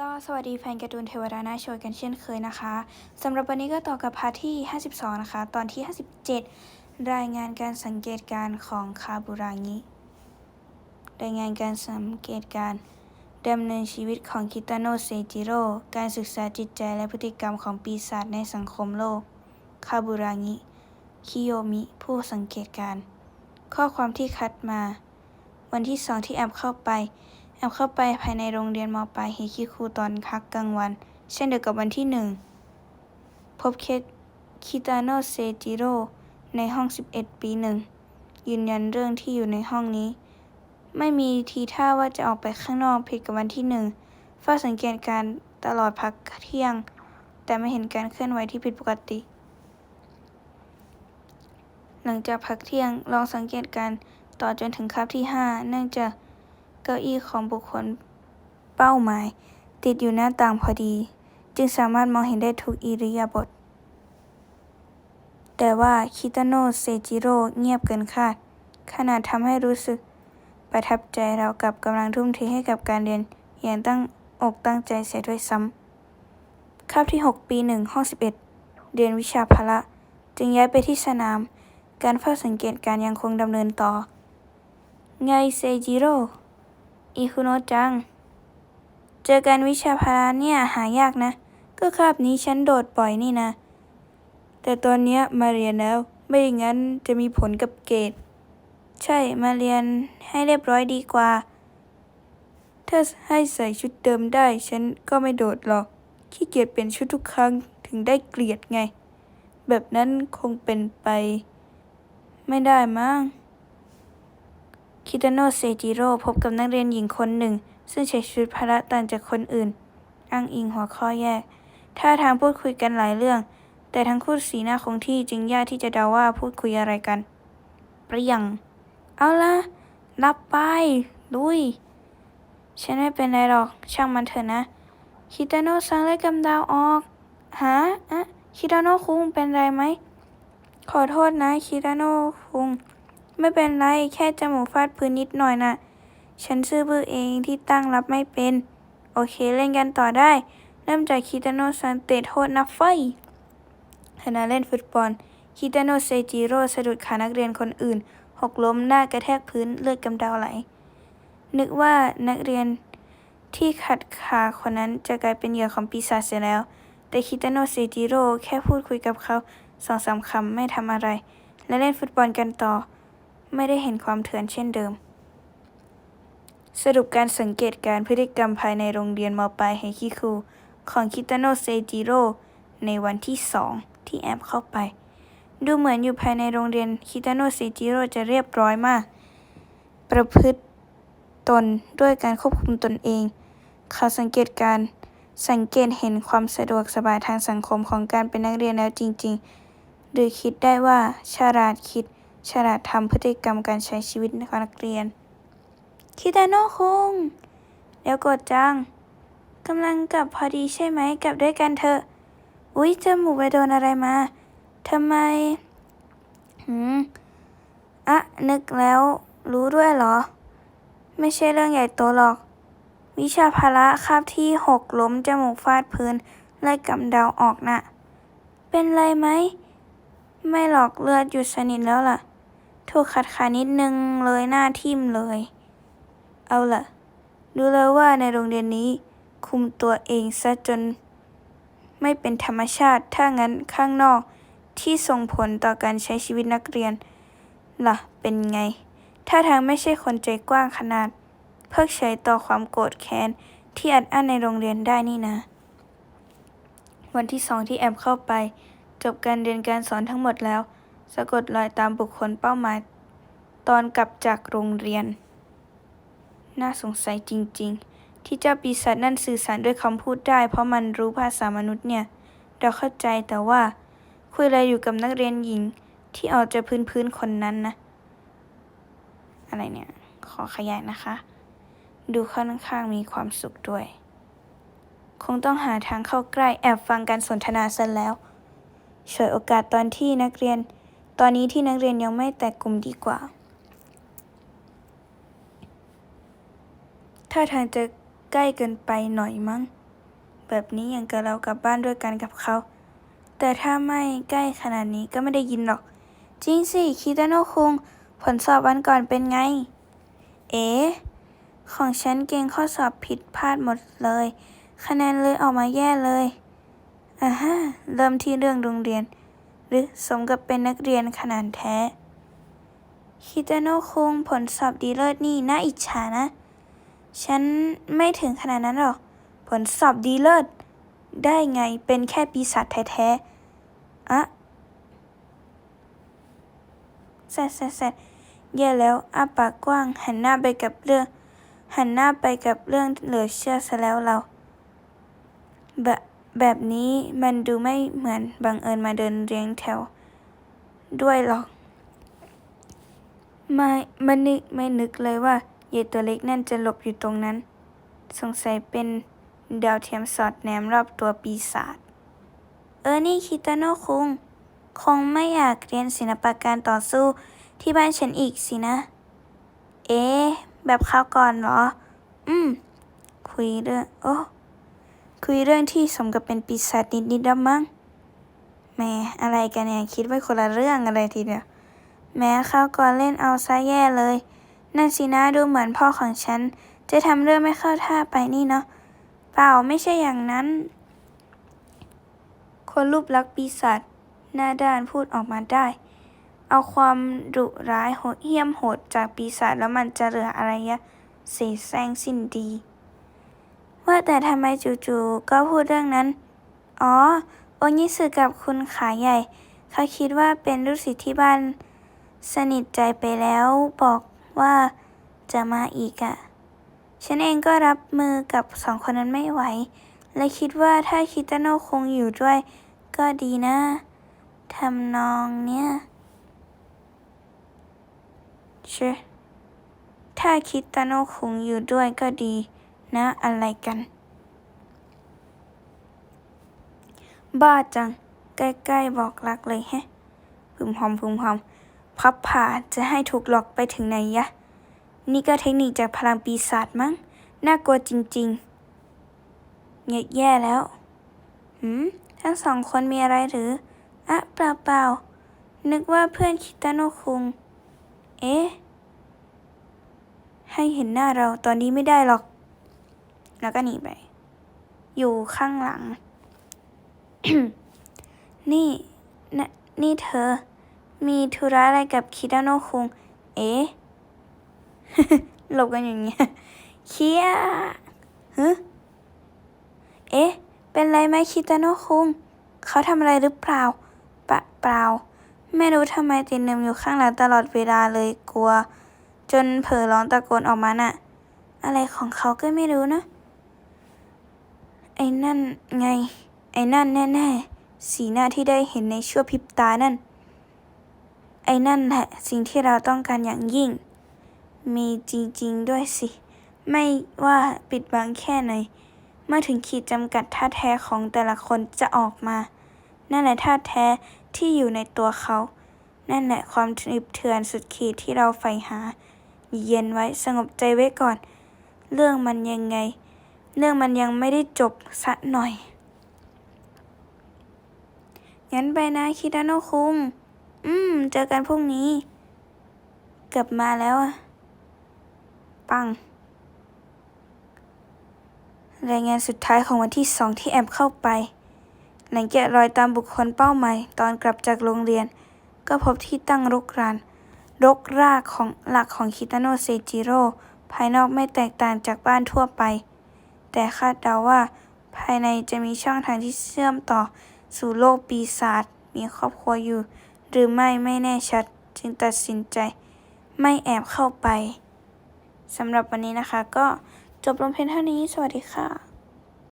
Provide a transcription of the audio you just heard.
ก็สวัสดีแฟนการ์ตูนเทวดาหน้าโชยกันเช่นเคยนะคะสำหรับวันนี้ก็ต่อกับพาร์ทที่ 52 นะคะ ตอนที่ 57 รายงานการสังเกตการของคาบุรางิรายงานการสังเกตการดำเนินชีวิตของคิตาโนะเซจิโร่การศึกษาจิตใจและพฤติกรรมของปีศาจในสังคมโลก คาบุรางิคิโยมิ ผู้สังเกตการ ข้อความที่คัดมา วันที่สองที่แอบเข้าไป แอบเข้าไปภายในโรงเรียนมปลายเฮคิคุตอนพักกลางวัน เช่นเดียวกับวันที่หนึ่งพบเคสคิตาโนเซจิโร่ในห้อง 11 ปีหนึ่งยืนยันเรื่องที่อยู่ในห้องนี้ ไม่มีทีท่าว่าจะออกไปข้างนอกผิดกับวันที่หนึ่งเฝ้าสังเกตการตลอดพักเที่ยง แต่ไม่เห็นการเคลื่อนไหวที่ผิดปกติ หลังจากพักเที่ยงลองสังเกตการต่อจนถึงคาบที่ 5 เนื่องจาก เก้าอี้ของบุคคลเป้าหมาย ติดอยู่หน้าต่างพอดี จึงสามารถมองเห็นได้ทุกอิริยาบถแต่ว่าคิตาโนะเซจิโร่เงียบเกินคาด ขนาดทำให้รู้สึกประทับใจเรากับกำลังทุ่มเทให้กับการเรียนอย่างตั้งอกตั้งใจเสียด้วยซ้ำคาบที่ 6 ปีหนึ่งห้อง 11 เรียนวิชาพละ จึงย้ายไปที่สนาม การเฝ้าสังเกตการยังคงดำเนินต่อ ไงเซจิโร่ อิคุโนะจัง เจอกันวิชาพละเนี่ยหายากนะ ก็คาบนี้ฉันโดดบ่อยนี่นะ แต่ตอนเนี้ยมาเรียนแล้ว ไม่อย่างนั้นจะมีผลกับเกรด ใช่ มาเรียนให้เรียบร้อยดีกว่า ถ้าให้ใส่ชุดเดิมได้ ฉันก็ไม่โดดหรอก ขี้เกียจเปลี่ยนชุดทุกครั้งถึงได้เกลียดไง แบบนั้นคงเป็นไป ไม่ได้มั้ง คิตาโนะเซจิโร่พบกับนักเรียนหญิงคนหนึ่ง ซึ่งใช้ชุดพละต่างจากคนอื่น อ้างอิงหัวข้อแยก ท่าทางพูดคุยกันหลายเรื่อง แต่ทั้งคู่สีหน้าคงที่จึงยากที่จะเดาว่าพูดคุยอะไรกันเปรียงเอาละรับไป ลุย ฉันไม่เป็นไรหรอก ช่างมันเถอะนะ คิตาโนะซังไล่กำดาวออก ฮะอะคิตาโนะคุงเป็นไรไหม ขอโทษนะ คิตาโนะคุง ไม่เป็นไร แค่จมูกฟาดพื้นนิดหน่อยนะ่ะ ฉันซื่อบื้อเองที่ตั้งรับไม่เป็น โอเคเล่นกันต่อได้ เริ่มจากคิตาโนซังเตโทษนับไฟขณะเล่นฟุตบอล คิตาโนเซจิโร่สะดุดขานักเรียนคนอื่น หกล้มหน้ากระแทกพื้นเลือดกำเดาไหล นึกว่านักเรียนที่ขัดขาคนนั้นจะกลายเป็นเหยื่อของปีศาจเสียแล้ว แต่คิตาโนเซจิโร่แค่พูดคุยกับเขาสองสามคำไม่ทำอะไร และเล่นฟุตบอลกันต่อ ไม่ได้เห็นความเถื่อนเช่นเดิม สรุปการสังเกตการพฤติกรรมภายในโรงเรียนมปลายเฮคิคุของคิตาโนะเซจิโร่ในวันที่สองที่แอบเข้าไป ดูเหมือนอยู่ภายในโรงเรียนคิตาโนะเซจิโร่จะเรียบร้อยมาก ประพฤติตนด้วยการควบคุมตนเอง เขาสังเกตการสังเกตเห็นความสะดวกสบายทางสังคมของการเป็นนักเรียนแล้วจริง ๆ หรือคิดได้ว่าฉลาดคิด ฉลาดทำพฤติกรรมการใช้ชีวิตของนักเรียน คิตาโนะคง เดี๋ยวกดจังกำลังกลับพอดีใช่ไหมกลับด้วยกันเถอะ อุ๊ยจมูกไปโดนอะไรมาทำไม หืม อะ นึกแล้วรู้ด้วยเหรอ ไม่ใช่เรื่องใหญ่โตหรอก วิชาพละคาบที่หกล้มจมูกฟาดพื้นไล่กำเดาออกน่ะ เป็นไรไหม ไม่หรอกเลือดหยุดสนิทแล้วล่ะ ถูกขัดขานิดนึงเลยหน้าทิ่มเลย เอาล่ะ ดูแล้วว่าในโรงเรียนนี้ คุมตัวเองซะจน ไม่เป็นธรรมชาติ ถ้างั้นข้างนอกที่ส่งผลต่อการใช้ชีวิตนักเรียน ล่ะ เป็นไง ถ้าทางไม่ใช่คนใจกว้างขนาด เพิกเฉยต่อความโกรธแค้นที่อัดอั้นในโรงเรียนได้นี่นะ วันที่สองที่แอมเข้าไป จบการเรียนการสอนทั้งหมดแล้ว สะกดรอยตามบุคคลเป้าหมาย ตอนกลับจากโรงเรียน น่าสงสัยจริง ๆ ที่เจ้าปีศาจนั่นสื่อสารด้วยคำพูดได้ เพราะมันรู้ภาษามนุษย์เนี่ย เราเข้าใจแต่ว่า คุยอะไรอยู่กับนักเรียนหญิงที่ออกจะพื้นๆคนนั้นนะ อะไรเนี่ย ขอขยายนะคะ ดูค่อนข้างมีความสุขด้วย คงต้องหาทางเข้าใกล้แอบฟังการสนทนาซะแล้วฉวยโอกาสตอนที่นักเรียน ตอนนี้ที่นักเรียนยังไม่แตกกลุ่มดีกว่า ถ้าทางจะใกล้เกินไปหน่อยมั้ง แบบนี้อย่างกับเรากลับบ้านด้วยกันกับเขา แต่ถ้าไม่ใกล้ขนาดนี้ก็ไม่ได้ยินหรอก จริงสิ คิตาโนคุง ผลสอบวันก่อนเป็นไง เอ๋ของฉันเก่งข้อสอบผิดพลาดหมดเลย คะแนนเลยออกมาแย่เลยอ่าฮะเริ่มที่เรื่องโรงเรียน หรือสมกับเป็นนักเรียนขนาดแท้ คิตาโนะคุงผลสอบดีเลิศนี่น่าอิจฉานะ ฉันไม่ถึงขนาดนั้นหรอก ผลสอบดีเลิศ ได้ไงเป็นแค่ปีศาจแท้ๆอะแซดแซดแซดแย่แล้วอาปากกว้าง หันหน้าไปกับเรื่อง หันหน้าไปกับเรื่องเหลือเชื่อซะแล้วเราแบบ แบบนี้มันดูไม่เหมือนบังเอิญมาเดินเรียงแถว ด้วยหรอกไม่ไม่นึกไม่นึกเลยว่าเยตัวเล็กนั่นจะหลบอยู่ตรงนั้น สงสัยเป็นดาวเทียมสอดแนมรอบตัวปีศาจเออนี่คิตาโนคุง คงไม่อยากเรียนศิลปะการต่อสู้ที่บ้านฉันอีกสินะ เอ๊แบบคราวก่อนเหรอ อืม คุยเรื่องโอ้ คุยเรื่องที่สมกับเป็นปีศาจนิดๆแล้วมั้งแหม่อะไรกันเนี่ย คิดไว้คนละเรื่องอะไรทีเดียว แม้คราวก่อนเล่นเอาซะแย่เลย นั่นสินะดูเหมือนพ่อของฉัน จะทำเรื่องไม่เข้าท่าไปนี่เนาะเปล่าไม่ใช่อย่างนั้น คนรูปลักษ์ปีศาจหน้าด้านพูดออกมาได้ เอาความดุร้ายโหดเหี้ยมโหดจากปีศาจแล้วมันจะเหลืออะไรยะเสแสร้งสิ้นดี ว่าแต่ทำไมจู่ๆก็พูดเรื่องนั้น อ๋อ โอนิสึกับคุณขาใหญ่ เขาคิดว่าเป็นลูกศิษย์ที่บ้าน สนิทใจไปแล้วบอกว่าจะมาอีกอะ่ะ ฉันเองก็รับมือกับสองคนนั้นไม่ไหว และคิดว่าถ้าคิตาโนะคงอยู่ด้วย ก็ดีนะทำนองเนี้ยเชถ้าคิตาโนะคงอยู่ด้วยก็ดี นะ อะไรกัน บ้าจัง ใกล้ๆบอกรักเลยแฮะพึมพำพึมพำพับผ่าจะให้ถูกหลอกไปถึงไหนยะ นี่ก็เทคนิคจากพลังปีศาจมั้ง น่ากลัวจริงๆเงียแย่แล้ว หืม ทั้งสองคนมีอะไรหรือ อะเปล่าเปล่าๆนึกว่าเพื่อนคิตาโนคุง เอ๊ะให้เห็นหน้าเราตอนนี้ไม่ได้หรอก แล้วก็หนีไป อยู่ข้างหลัง นี่นะนี่เธอ มีธุระอะไรกับคิตาโนคุง เอ๊ะหลบกันอย่างเงี้ยเคียฮึเอ๊ะ เป็นไรไหมคิตาโนคุง เขาทำอะไรหรือเปล่าปะเปล่า ไม่รู้ทำไมติดเนมอยู่ข้างหลังตลอดเวลาเลยกลัว จนเผลอร้องตะโกนออกมาน่ะ อะไรของเขาก็ไม่รู้นะ ไอ้นั่นไง ไอ้นั่นแน่ๆ สีหน้าที่ได้เห็นในชั่วพริบตานั่น ไอ้นั่นแหละสิ่งที่เราต้องการอย่างยิ่ง มีจริงๆด้วยสิ ไม่ว่าปิดบังแค่ไหน เมื่อถึงขีดจำกัดท่าแท้ของแต่ละคนจะออกมา นั่นแหละท่าแท้ที่อยู่ในตัวเขา นั่นแหละความทิบเถื่อนสุดขีดที่เราใฝ่หา เย็นไว้สงบใจไว้ก่อน เรื่องมันยังไง เรื่องมันยังไม่ได้จบสักหน่อย งั้นไปนะคิดาโนคุง อืม เจอกันพรุ่งนี้ เกลับมาแล้วอะปัง รายงานสุดท้ายของวันที่สองที่แอบเข้าไป หลังแกะรอยตามบุคคลเป้าหมายตอนกลับจากโรงเรียน ก็พบที่ตั้งรกรานรกรากของหลักของคิตาโนเซจิโร่ภายนอกไม่แตกต่างจากบ้านทั่วไป แต่คาดเดาว่า ภายในจะมีช่องทางที่เชื่อมต่อสู่โลกปีศาจมีครอบครัวอยู่ หรือไม่ไม่แน่ชัด จึงตัดสินใจ ไม่แอบเข้าไปสำหรับวันนี้นะคะ ก็จบลงเพียงเท่านี้ สวัสดีค่ะ